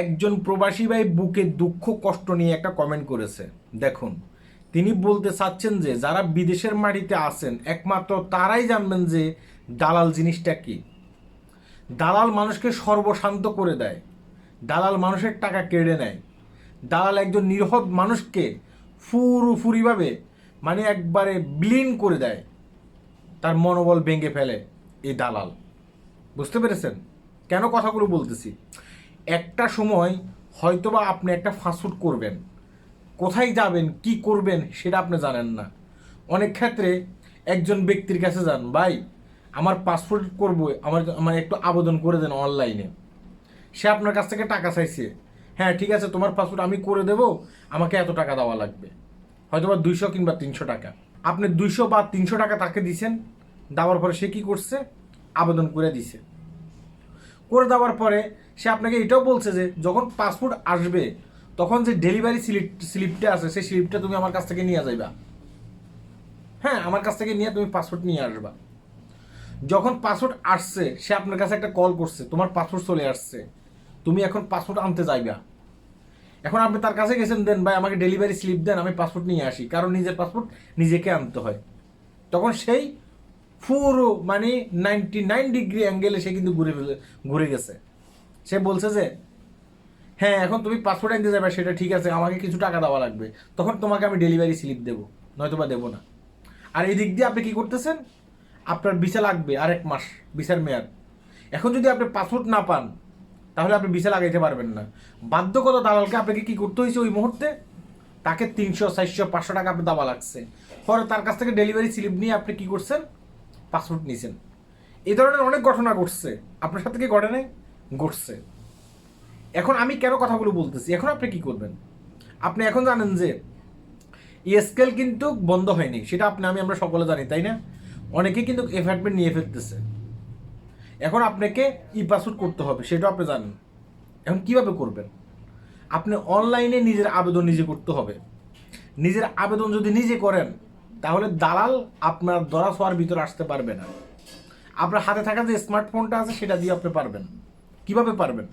একজন প্রবাসী ভাই বুকে দুঃখ, কষ্ট নিয়ে একটা কমেন্ট করেছে। দেখুন, তিনি বলতে চাচ্ছেন যে, যারা বিদেশের মাটিতে আছেন, একমাত্র তারাই জানবেন যে দালাল জিনিসটা কি। দালাল মানুষকে সর্বশান্ত করে দেয়। দালাল মানুষের টাকা কেড়ে নেয়। দালাল একজন নিরহত মানুষকে ফুরুফুরিভাবে মানে একবারে বিলীন করে দেয়। তার মনোবল ভেঙে ফেলে এই দালাল। বুঝতে পেরেছেন? কেন কথাগুলো বলতেছি? একটা সময় হয়তোবা আপনি একটা ফাস্টফুড করবেন। কোথায় যাবেন, কি করবেন সেটা আপনি জানেন না। অনেক ক্ষেত্রে একজন ব্যক্তির কাছে যান, ভাই, আমার পাসপোর্ট করব, আমার আমার একটু আবেদন করে দেন অনলাইনে সে আপনার কাছ থেকে টাকা চাইছে। হ্যাঁ ঠিক আছে, তোমার পাসপোর্ট আমি করে দেব, আমাকে এত টাকা দেওয়া লাগবে। হয়তো বা দুইশো কিংবা তিনশো টাকা। আপনি দুইশো বা তিনশো টাকা তাকে দিছেন, দেওয়ার পরে সে কী করছে? আবেদন করে দিছে। করে দেওয়ার পরে সে আপনাকে এটাও বলছে যে যখন পাসপোর্ট আসবে, তখন যে ডেলিভারি স্লিপ স্লিপটা আছে, সেই স্লিপটা তুমি আমার কাছ থেকে নিয়ে যাইবা। হ্যাঁ আমার কাছ থেকে নিয়ে তুমি পাসপোর্ট নিয়ে আসবা। যখন পাসপোর্ট আসছে, সে আপনার কাছে একটা কল করছে, তোমার পাসপোর্ট চলে আসছে। তুমি এখন পাসপোর্ট আনতে যাইবা। এখন আপনি তার কাছে গেছেন, দেন ভাই, আমাকে ডেলিভারি স্লিপ দেন, আমি পাসপোর্ট নিয়ে আসি। কারণ নিজের পাসপোর্ট নিজেকে আনতে হয়। তখন সেই পুরো মানে নাইনটি নাইন ডিগ্রি অ্যাঙ্গেলে সে কিন্তু ঘুরে ফেলে, ঘুরে গেছে। সে বলছে যে হ্যাঁ এখন তুমি পাসপোর্ট আনতে যাবে, সেটা ঠিক আছে, আমাকে কিছু টাকা দেওয়া লাগবে। তখন তোমাকে আমি ডেলিভারি স্লিপ দেবো, নয়তো বা দেবো না। আর এই দিক দিয়ে আপনি কি করতেছেন? আপনার ভিসা লাগবে আরেক মাস ভিসার মেয়াদ। এখন যদি আপনি পাসপোর্ট না পান, তাহলে আপনি ভিসা লাগাইতে পারবেন না। বাধ্যগত দালালকে আপনাকে কি করতে হয়েছে ওই মুহূর্তে? তাকে তিনশো, চারশো, পাঁচশো টাকা আপনি দেওয়া লাগছে। পরে তার কাছ থেকে ডেলিভারি স্লিপ নিয়ে আপনি কি করছেন? পাসপোর্ট নিয়েছেন এই ধরনের অনেক ঘটনা ঘটছে। আপনার সাথে কি ঘটে নাই? ঘটছে। এখন আমি কেন কথাগুলো বলতেছি? এখন আপনি কি করবেন? আপনি এখন জানেন যে স্কেল কিন্তু বন্ধ হয়নি। সেটা আপনি আমি আমরা সকলে জানি, তাই না? অনেকে কিন্তু এফার্টমেন্ট নিয়ে ফেলতেছে। এখন আপনাকে ই পাসওয়ার্ড করতে হবে, সেটাও আপনি জানেন। এখন কীভাবে করবেন? আপনি অনলাইনে নিজের আবেদন নিজে করতে হবে। নিজের আবেদন যদি নিজে করেন তাহলে দালাল আপনার দরা ছোঁয়ার ভিতরে আসতে পারবে না। আপনার হাতে থাকা যে স্মার্টফোনটা আছে, সেটা দিয়ে আপনি পারবেন। কীভাবে পারবেন?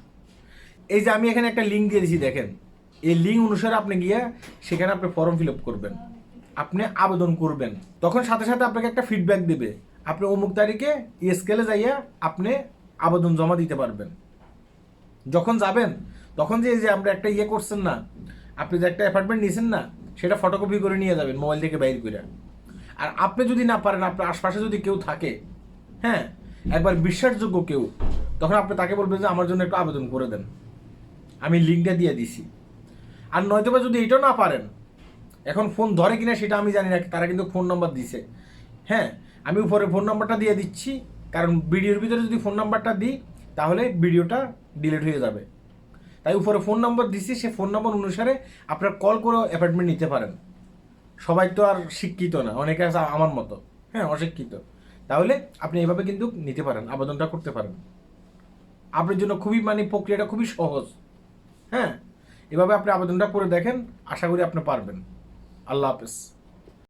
এই যে আমি এখানে একটা লিঙ্ক দিয়ে দিয়েছি দেখেন। এই লিঙ্ক অনুসারে আপনি গিয়ে সেখানে আপনি ফর্ম ফিল আপ করবেন। আপনি আবেদন করবেন। তখন সাথে সাথে আপনাকে একটা ফিডব্যাক দেবে। আপনি অমুক তারিখে স্কেলে যাইয়া আপনি আবেদন জমা দিতে পারবেন। যখন যাবেন, তখন যে যে আমরা একটা ইয়ে করছেন না, আপনি যে একটা অ্যাপার্টমেন্ট নিয়েছেন না সেটা ফটোকপি করে নিয়ে যাবেন মোবাইল থেকে বাইর করে আর আপনি যদি না পারেন, আপনার আশপাশে যদি কেউ থাকে হ্যাঁ একবার বিশ্বাসযোগ্য কেউ, তখন আপনি তাকে বলবেন যে, আমার জন্য একটু আবেদন করে দেন। আমি লিঙ্কটা দিয়ে দিছি। আর নয়তোবা যদি এটাও না পারেন, এখন ফোন ধরে কিনা সেটা আমি জানি না, তারা কিন্তু ফোন নাম্বার দিছে। হ্যাঁ আমি উপরে ফোন নাম্বারটা দিয়ে দিচ্ছি, কারণ ভিডিওর ভিতরে যদি ফোন নাম্বারটা দিই, তাহলে ভিডিওটা ডিলিট হয়ে যাবে। তাই উপরে ফোন নাম্বার দিচ্ছি সে ফোন নাম্বার অনুসারে আপনার কল করে অ্যাপয়েন্টমেন্ট নিতে পারেন। সবাই তো আর শিক্ষিত না, অনেকে আছে আমার মতো। হ্যাঁ অশিক্ষিত। তাহলে আপনি এভাবে কিন্তু নিতে পারেন, আবেদনটা করতে পারেন। আপনার জন্য খুবই মানে প্রক্রিয়াটা খুবই সহজ। হ্যাঁ এভাবে আপনি আবেদনটা করে দেখেন, আশা করি আপনি পারবেন। আল্লাহ হাফেজ।